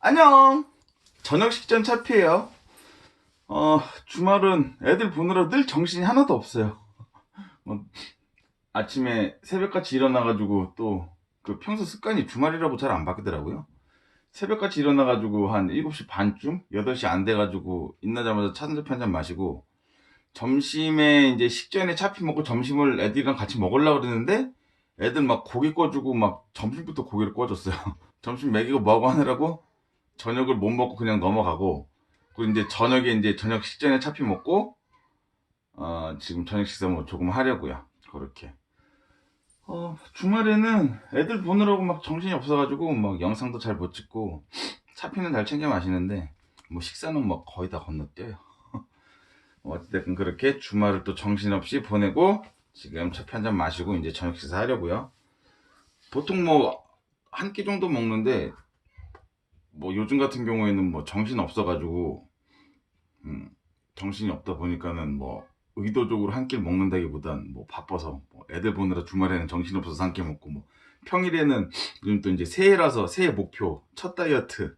안녕. 저녁 식전 차피예요. 어, 주말은 애들 보느라 늘 정신이 하나도 없어요. 뭐, 아침에 새벽같이 일어나가지고 또 그 평소 습관이 주말이라고 잘 안 바뀌더라고요. 새벽같이 일어나가지고 한 7시 반쯤? 8시 안 돼가지고 일어나자마자 차 한잔 한잔 마시고 점심에 이제 식전에 차피 먹고 점심을 애들이랑 같이 먹으려고 그랬는데 애들 막 고기 꺼주고 막 점심부터 고기를 꺼줬어요. 점심 먹이고 뭐하고 하느라고 저녁을 못 먹고 그냥 넘어가고 그리고 이제 저녁에 이제 저녁 식전에 차피 먹고 어 지금 저녁 식사 뭐 조금 하려고요. 그렇게. 어 주말에는 애들 보느라고 막 정신이 없어가지고 막 영상도 잘 못 찍고 차피는 잘 챙겨 마시는데 뭐 식사는 뭐 거의 다 건너뛰어요. 어쨌든 그렇게 주말을 또 정신없이 보내고 지금 차피 한 잔 마시고 이제 저녁 식사 하려고요. 보통 뭐 한 끼 정도 먹는데 뭐 요즘 같은 경우에는 뭐 정신 없어가지고 음, 정신이 없다 보니까는 뭐 의도적으로 한끼 먹는다기보단 뭐 바빠서 뭐 애들 보느라 주말에는 정신 없어서 한 끼 먹고 뭐 평일에는 요즘 또 이제 새해라서 새해 목표 첫 다이어트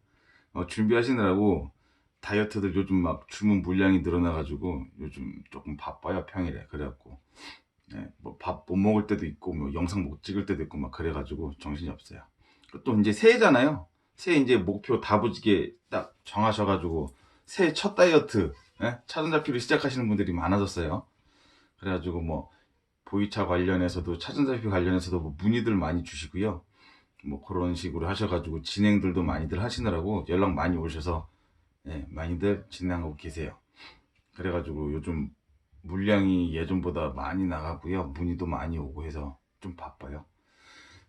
어, 준비하시느라고 다이어트들 요즘 막 주문 물량이 늘어나가지고 요즘 조금 바빠요 평일에 그래갖고 네, 뭐밥 못 먹을 때도 있고 뭐 영상 못 찍을 때도 있고 막 그래가지고 정신이 없어요. 또 이제 새해잖아요. 새해 이제 목표 다부지게 딱 정하셔가지고 새해 첫 다이어트 예? 차전자피로 시작하시는 분들이 많아졌어요. 그래가지고 뭐 보이차 관련해서도 차전자피 관련해서도 뭐 문의들 많이 주시고요. 뭐 그런 식으로 하셔가지고 진행들도 많이들 하시느라고 연락 많이 오셔서 예, 많이들 진행하고 계세요. 그래가지고 요즘 물량이 예전보다 많이 나가고요. 문의도 많이 오고 해서 좀 바빠요.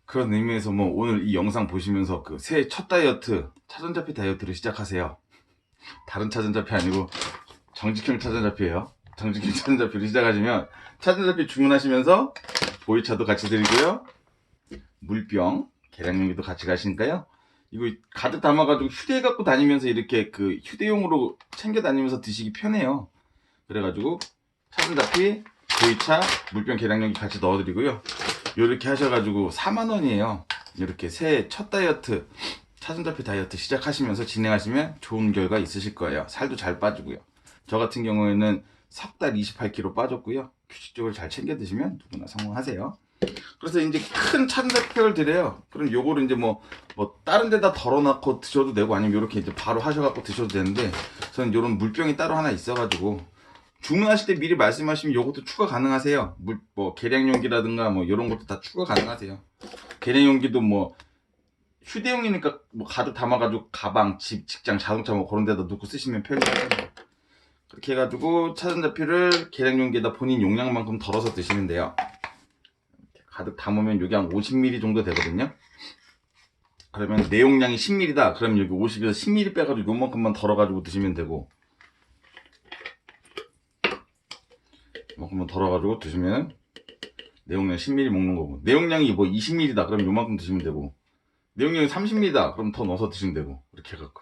그런 의미에서 뭐 오늘 이 영상 보시면서 그 새해 첫 다이어트 차전자피 다이어트를 시작하세요. 다른 차전자피 아니고 정직형 차전자피예요. 정직형 차전자피를 시작하시면 차전자피 주문하시면서 보이차도 같이 드리고요. 물병, 계량용기도 같이 가시니까요. 이거 가득 담아가지고 휴대해 갖고 다니면서 이렇게 그 휴대용으로 챙겨 다니면서 드시기 편해요. 그래가지고 차전자피, 보이차, 물병 계량용기 같이 넣어드리고요. 이렇게 하셔가지고 4만 원이에요. 이렇게 새해 첫 다이어트 차전자피 다이어트 시작하시면서 진행하시면 좋은 결과 있으실 거예요. 살도 잘 빠지고요. 저 같은 경우에는 석 달 28kg 빠졌고요. 규칙적으로 잘 챙겨 드시면 누구나 성공하세요. 그래서 이제 큰 차전자피를 드려요. 그럼 요거를 이제 뭐, 뭐, 다른 데다 덜어놓고 드셔도 되고 아니면 이렇게 이제 바로 하셔갖고 드셔도 되는데 저는 요런 물병이 따로 하나 있어가지고 주문하실 때 미리 말씀하시면 요것도 추가 가능하세요. 물, 뭐, 계량 용기라든가 뭐, 요런 것도 다 추가 가능하세요. 계량 용기도 뭐, 휴대용이니까 뭐, 가득 담아가지고 가방, 집, 직장, 자동차 뭐, 그런 데다 넣고 쓰시면 편리하죠. 그렇게 해가지고 차전자피를 계량 용기에다 본인 용량만큼 덜어서 드시면 돼요. 가득 담으면 여기 한 50ml 정도 되거든요. 그러면 내 용량이 10ml다. 그러면 여기 50에서 10ml 빼가지고 요만큼만 덜어가지고 드시면 되고, 이만큼만 덜어가지고 드시면 내용량 10ml 먹는 거고. 내용량이 뭐 20ml다. 그럼 요만큼 드시면 되고. 내용량이 30ml다. 그럼 더 넣어서 드시면 되고. 이렇게 해갖고.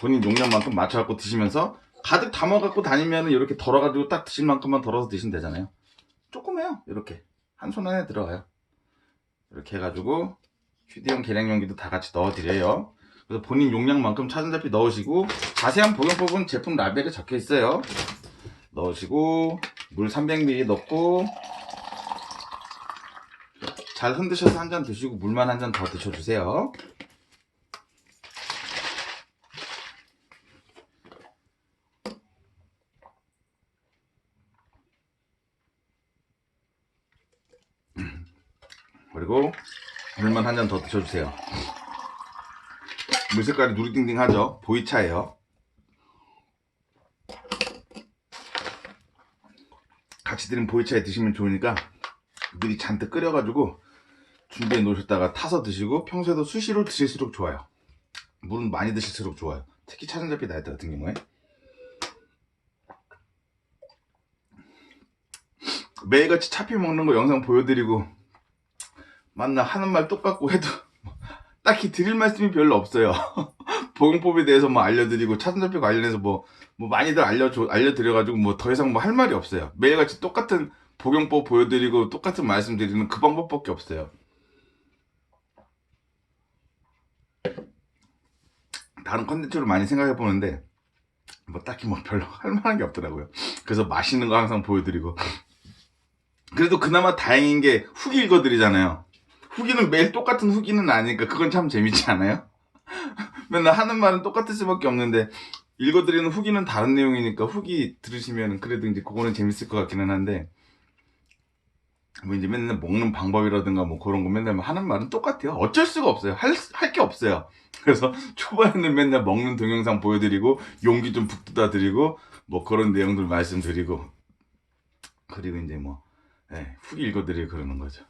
본인 용량만큼 맞춰갖고 드시면서 가득 담아갖고 다니면 이렇게 덜어가지고 딱 드실 만큼만 덜어서 드시면 되잖아요. 조그매요. 이렇게. 한 손 안에 들어가요. 이렇게 해가지고 휴대용 계량용기도 다 같이 넣어드려요. 그래서 본인 용량만큼 차전자피 넣으시고 자세한 복용법은 제품 라벨에 적혀 있어요 넣으시고 물 300ml 넣고 잘 흔드셔서 한 잔 드시고 물만 한 잔 더 드셔주세요. 그리고 물만 한 잔 더 드셔주세요. 물 색깔이 누리딩딩하죠? 보이차예요. 드린 보이차에 드시면 좋으니까 미리 잔뜩 끓여가지고 준비해 놓으셨다가 타서 드시고 평소에도 수시로 드실수록 좋아요. 물은 많이 드실수록 좋아요. 특히 차전자피 다이어트 같은 경우에 매일같이 차피 먹는 거 영상 보여드리고 만나 하는 말 똑같고 해도 딱히 드릴 말씀이 별로 없어요. 복용법에 대해서 뭐 알려드리고 차전자피 관련해서 뭐, 뭐 많이들 알려줘, 알려드려가지고 뭐 더 이상 뭐 할 말이 없어요. 매일같이 똑같은 복용법 보여드리고 똑같은 말씀드리는 그 방법밖에 없어요. 다른 컨텐츠로 많이 생각해 보는데 뭐 딱히 뭐 별로 할 만한 게 없더라고요. 그래서 맛있는 거 항상 보여드리고 그래도 그나마 다행인 게 후기 읽어드리잖아요. 후기는 매일 똑같은 후기는 아니니까 그건 참 재밌지 않아요? 맨날 하는 말은 똑같을 수밖에 없는데 읽어드리는 후기는 다른 내용이니까 후기 들으시면 그래도 이제 그거는 재밌을 것 같기는 한데 뭐 이제 맨날 먹는 방법이라든가 뭐 그런 거 맨날 하는 말은 똑같아요. 어쩔 수가 없어요. 할, 할 게 없어요. 그래서 초반에는 맨날 먹는 동영상 보여드리고 용기 좀 북돋아 드리고 뭐 그런 내용들 말씀드리고 그리고 이제 뭐 예, 후기 읽어드리고 그러는 거죠.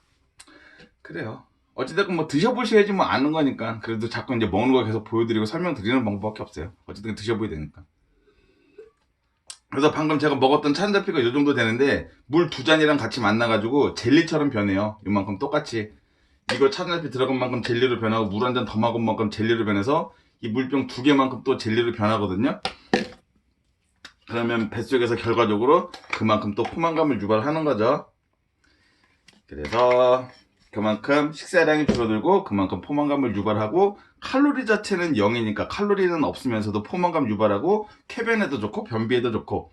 그래요. 어찌됐건 뭐 드셔보셔야지 뭐 아는 거니까 그래도 자꾸 이제 먹는 거 계속 보여드리고 설명드리는 방법밖에 없어요. 어쨌든 드셔보야 되니까. 그래서 방금 제가 먹었던 찬자피가 요 정도 되는데 물 두 잔이랑 같이 만나가지고 젤리처럼 변해요. 요만큼 똑같이 이거 찬자피 들어간 만큼 젤리로 변하고 물 한 잔 더 먹은 만큼 젤리로 변해서 이 물병 두 개만큼 또 젤리로 변하거든요. 그러면 뱃속에서 결과적으로 그만큼 또 포만감을 유발하는 거죠. 그래서 그만큼 식사량이 줄어들고 그만큼 포만감을 유발하고 칼로리 자체는 0이니까 칼로리는 없으면서도 포만감 유발하고 쾌변에도 좋고 변비에도 좋고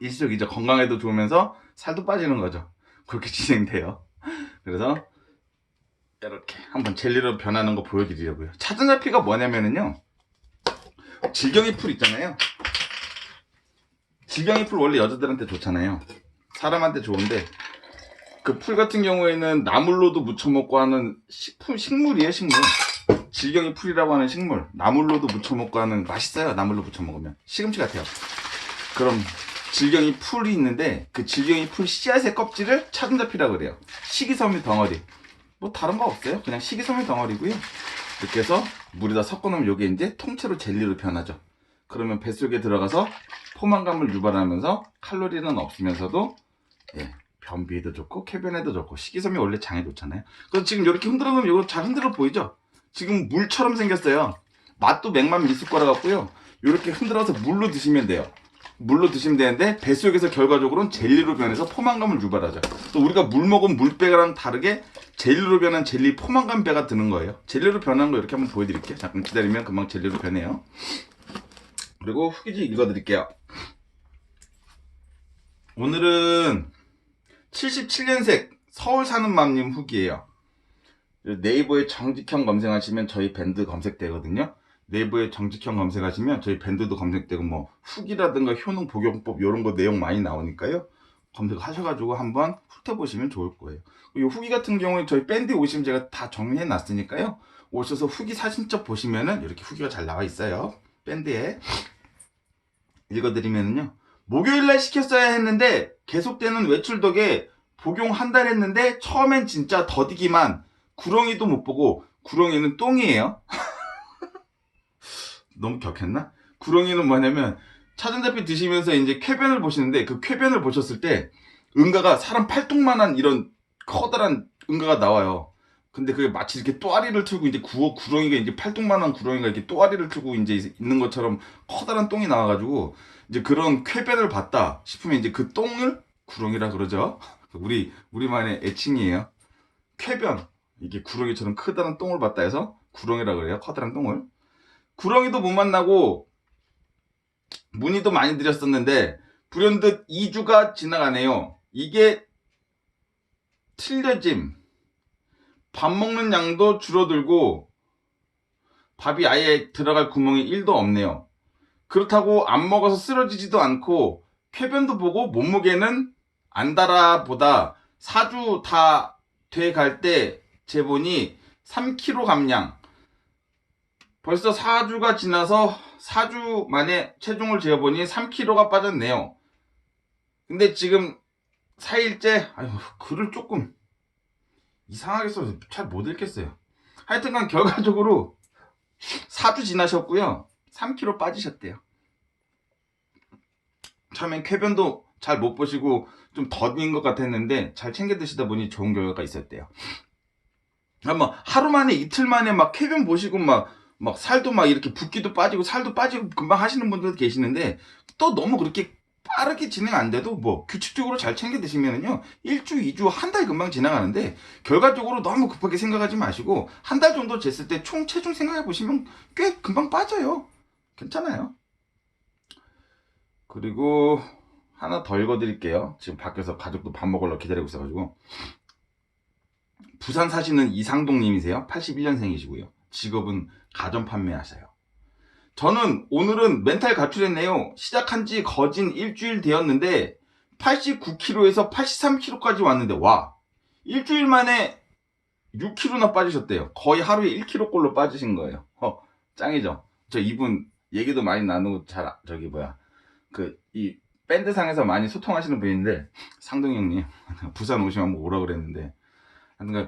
일시적이죠 건강에도 좋으면서 살도 빠지는 거죠. 그렇게 진행돼요. 그래서 이렇게 한번 젤리로 변하는 거 보여드리려고요. 차전자피가 뭐냐면은요. 질경이 풀 있잖아요. 질경이 풀 원래 여자들한테 좋잖아요. 사람한테 좋은데 그 풀 같은 경우에는 나물로도 무쳐 먹고 하는 식품 식물이에요 식물. 질경이 풀이라고 하는 식물. 나물로도 무쳐 먹고 하는 맛있어요 나물로 무쳐 먹으면. 시금치 같아요. 그럼 질경이 풀이 있는데 그 질경이 풀 씨앗의 껍질을 차근자피라고 그래요. 식이섬유 덩어리. 뭐 다른 거 없어요. 그냥 식이섬유 덩어리고요. 이렇게 해서 물에다 섞어 놓으면 이게 이제 통째로 젤리로 변하죠. 그러면 뱃속에 들어가서 포만감을 유발하면서 칼로리는 없으면서도 예, 변비에도 좋고 쾌변에도 좋고 식이섬유 원래 장에 좋잖아요. 그래서 지금 이렇게 흔들어 놓으면 이거 잘 흔들어 보이죠? 지금 물처럼 생겼어요. 맛도 맥만 미숫가루 같고요. 이렇게 흔들어서 물로 드시면 돼요. 물로 드시면 되는데 뱃속에서 결과적으로는 젤리로 변해서 포만감을 유발하죠. 또 우리가 물 먹은 물배랑 다르게 젤리로 변한 젤리 포만감 배가 드는 거예요. 젤리로 변한 거 이렇게 한번 보여드릴게요. 잠깐 기다리면 금방 젤리로 변해요. 그리고 후기지 읽어드릴게요. 오늘은 77년생 서울 사는 맘님 후기예요. 네이버에 정직형 검색하시면 저희 밴드 검색되거든요. 네이버에 정직형 검색하시면 저희 밴드도 검색되고 뭐 후기라든가 효능 복용법 이런 거 내용 많이 나오니까요. 검색하셔가지고 한번 훑어보시면 좋을 거예요. 이 후기 같은 경우에 저희 밴드에 오시면 제가 다 정리해 놨으니까요. 오셔서 후기 사진첩 보시면은 이렇게 후기가 잘 나와 있어요. 밴드에 읽어드리면은요. 목요일날 시켰어야 했는데 계속되는 외출 덕에 복용 한 달 했는데 처음엔 진짜 더디기만 구렁이도 못 보고 구렁이는 똥이에요. 너무 격했나? 구렁이는 뭐냐면 차전자피 드시면서 이제 쾌변을 보시는데 그 쾌변을 보셨을 때 응가가 사람 팔뚝만한 이런 커다란 응가가 나와요. 근데 그게 마치 이렇게 또아리를 틀고 이제 구어 구렁이가 이제 팔뚝만한 구렁이가 이렇게 또아리를 틀고 이제 있는 것처럼 커다란 똥이 나와가지고 이제 그런 쾌변을 봤다 싶으면 이제 그 똥을 구렁이라 그러죠. 우리 우리만의 애칭이에요. 쾌변 이게 구렁이처럼 크다란 똥을 봤다 해서 구렁이라 그래요. 커다란 똥을. 구렁이도 못 만나고 문의도 많이 드렸었는데 불현듯 2주가 지나가네요. 이게 틀려짐. 밥 먹는 양도 줄어들고 밥이 아예 들어갈 구멍이 1도 없네요. 그렇다고 안 먹어서 쓰러지지도 않고 쾌변도 보고 몸무게는 안 달아보다 4주 다 돼갈 때 재보니 3kg 감량. 벌써 4주가 지나서 4주 만에 체중을 재보니 3kg가 빠졌네요. 근데 지금 4일째, 아유, 글을 조금 이상하게 써서 잘 못 읽겠어요. 하여튼간 결과적으로 4주 지나셨고요. 3kg 빠지셨대요. 처음엔 쾌변도 잘 못 보시고 좀 더딘 것 같았는데 잘 챙겨 드시다 보니 좋은 결과가 있었대요. 아마 하루 만에 이틀 만에 막 쾌변 보시고 막, 막 살도 막 이렇게 붓기도 빠지고 살도 빠지고 금방 하시는 분들도 계시는데 또 너무 그렇게 빠르게 진행 안 돼도 뭐 규칙적으로 잘 챙겨 드시면은요 1주, 2주, 한 달 금방 지나가는데 결과적으로 너무 급하게 생각하지 마시고 한 달 정도 쟀을 때 총 체중 생각해 보시면 꽤 금방 빠져요. 괜찮아요. 그리고 하나 더 읽어드릴게요. 지금 밖에서 가족도 밥 먹으러 기다리고 있어가지고 부산 사시는 이상동님이세요. 81년생이시고요. 직업은 가전 판매하세요. 저는 오늘은 멘탈 가출했네요. 시작한 지 거진 일주일 되었는데 89kg에서 83kg까지 왔는데 와 일주일 만에 6kg나 빠지셨대요. 거의 하루에 1kg꼴로 빠지신 거예요. 어, 짱이죠. 저 이분 얘기도 많이 나누고 잘 아- 저기 뭐야 그 이 밴드상에서 많이 소통하시는 분인데 상동 형님 부산 오시면 한번 오라 그랬는데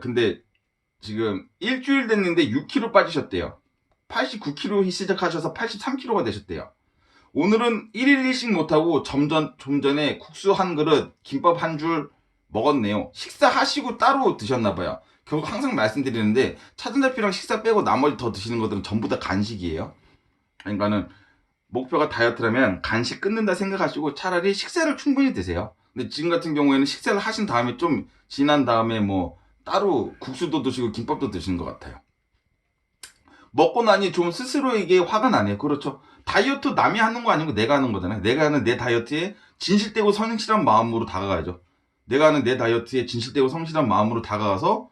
근데 지금 일주일 됐는데 6kg 빠지셨대요. 89kg 시작하셔서 83kg가 되셨대요. 오늘은 1일 1식 못하고 좀, 전, 좀 전에 국수 한 그릇, 김밥 한 줄 먹었네요. 식사하시고 따로 드셨나봐요. 결국 항상 말씀드리는데 차전자피랑 식사 빼고 나머지 더 드시는 것들은 전부 다 간식이에요. 그러니까는 목표가 다이어트라면 간식 끊는다 생각하시고 차라리 식사를 충분히 드세요. 근데 지금 같은 경우에는 식사를 하신 다음에 좀 지난 다음에 뭐 따로 국수도 드시고 김밥도 드시는 것 같아요. 먹고 나니 좀 스스로에게 화가 나네요. 그렇죠. 다이어트 남이 하는 거 아니고 내가 하는 거잖아요. 내가 하는 내 다이어트에 진실되고 성실한 마음으로 다가가야죠. 내가 하는 내 다이어트에 진실되고 성실한 마음으로 다가가서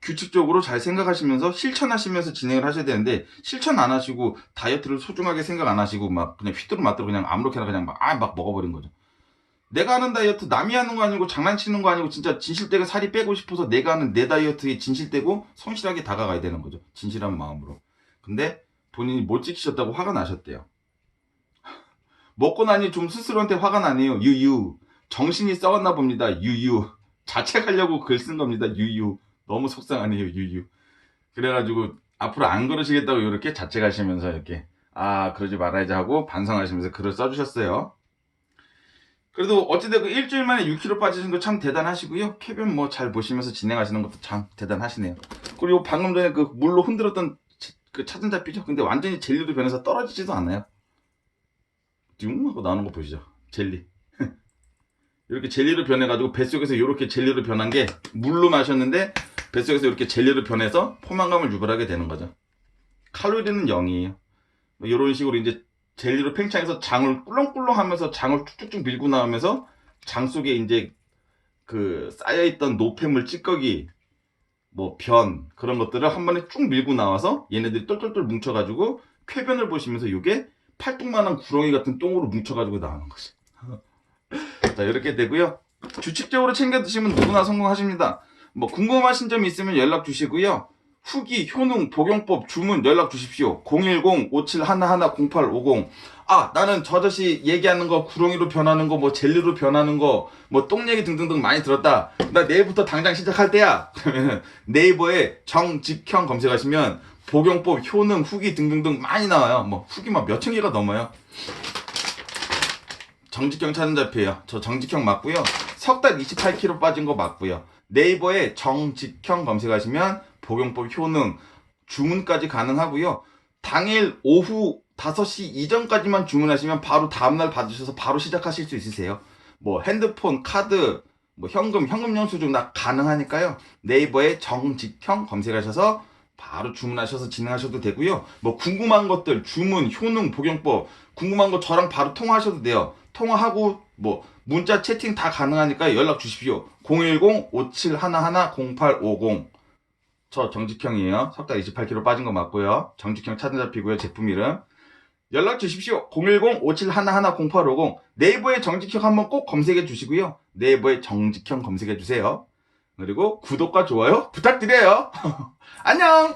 규칙적으로 잘 생각하시면서 실천하시면서 진행을 하셔야 되는데 실천 안 하시고 다이어트를 소중하게 생각 안 하시고 막 그냥 휘뚜루 마뚜루 그냥 아무렇게나 그냥 막 아막 먹어버린 거죠. 내가 하는 다이어트 남이 하는 거 아니고 장난치는 거 아니고 진짜 진실되게 살이 빼고 싶어서 내가 하는 내 다이어트에 진실되고 성실하게 다가가야 되는 거죠. 진실한 마음으로. 근데 본인이 못 지키셨다고 화가 나셨대요. 먹고 나니 좀 스스로한테 화가 나네요. 유유. 정신이 썩었나 봅니다. 유유. 자책하려고 글 쓴 겁니다. 유유. 너무 속상하네요. 유유. 그래가지고 앞으로 안 그러시겠다고 이렇게 자책하시면서 이렇게 아 그러지 말아야지 하고 반성하시면서 글을 써주셨어요. 그래도 어찌되고 일주일 만에 6kg 빠지신 거 참 대단하시고요. 캐변 뭐 잘 보시면서 진행하시는 것도 참 대단하시네요. 그리고 방금 전에 그 물로 흔들었던 치- 그 차전 잡히죠? 근데 완전히 젤리로 변해서 떨어지지도 않아요. 띵 하고 나오는 거 보시죠. 젤리. 이렇게 젤리로 변해가지고 뱃속에서 이렇게 젤리로 변한 게 물로 마셨는데 뱃속에서 이렇게 젤리로 변해서 포만감을 유발하게 되는 거죠. 칼로리는 0이에요. 이런 식으로 이제 젤리로 팽창해서 장을 꿀렁꿀렁 하면서 장을 쭉쭉쭉 밀고 나오면서 장 속에 이제 그 쌓여있던 노폐물 찌꺼기 뭐 변 그런 것들을 한 번에 쭉 밀고 나와서 얘네들이 똘똘똘 뭉쳐가지고 쾌변을 보시면서 이게 팔뚝만한 구렁이 같은 똥으로 뭉쳐가지고 나오는 거지. 자 이렇게 되고요. 규칙적으로 챙겨 드시면 누구나 성공하십니다. 뭐 궁금하신 점 있으면 연락 주시고요. 후기, 효능, 복용법, 주문 연락 주십시오. 010-5711-0850. 아, 나는 저 아저씨 얘기하는 거, 구렁이로 변하는 거, 뭐 젤리로 변하는 거, 뭐 똥 얘기 등등등 많이 들었다. 나 내일부터 당장 시작할 때야. 네이버에 정직형 검색하시면 복용법, 효능, 후기 등등등 많이 나와요. 뭐 후기만 몇천 개가 넘어요. 정직형 찾는 잡혀요. 저 정직형 맞고요. 석 달 28kg 빠진 거 맞고요. 네이버에 정직형 검색하시면 복용법 효능 주문까지 가능하고요. 당일 오후 5시 이전까지만 주문하시면 바로 다음날 받으셔서 바로 시작하실 수 있으세요. 뭐 핸드폰, 카드, 뭐 현금, 현금 영수증 다 가능하니까요. 네이버에 정직형 검색하셔서 바로 주문하셔서 진행하셔도 되고요. 뭐 궁금한 것들, 주문, 효능, 복용법 궁금한 거 저랑 바로 통화하셔도 돼요. 통화하고 뭐 문자 채팅 다 가능하니까 연락 주십시오. 010-5711-0850 저 정직형이에요. 석달 28kg 빠진 거 맞고요. 정직형 찾은 잡히고요. 제품 이름. 연락 주십시오. 010-5711-0850 네이버에 정직형 한번 꼭 검색해 주시고요. 네이버에 정직형 검색해 주세요. 그리고 구독과 좋아요 부탁드려요. 안녕!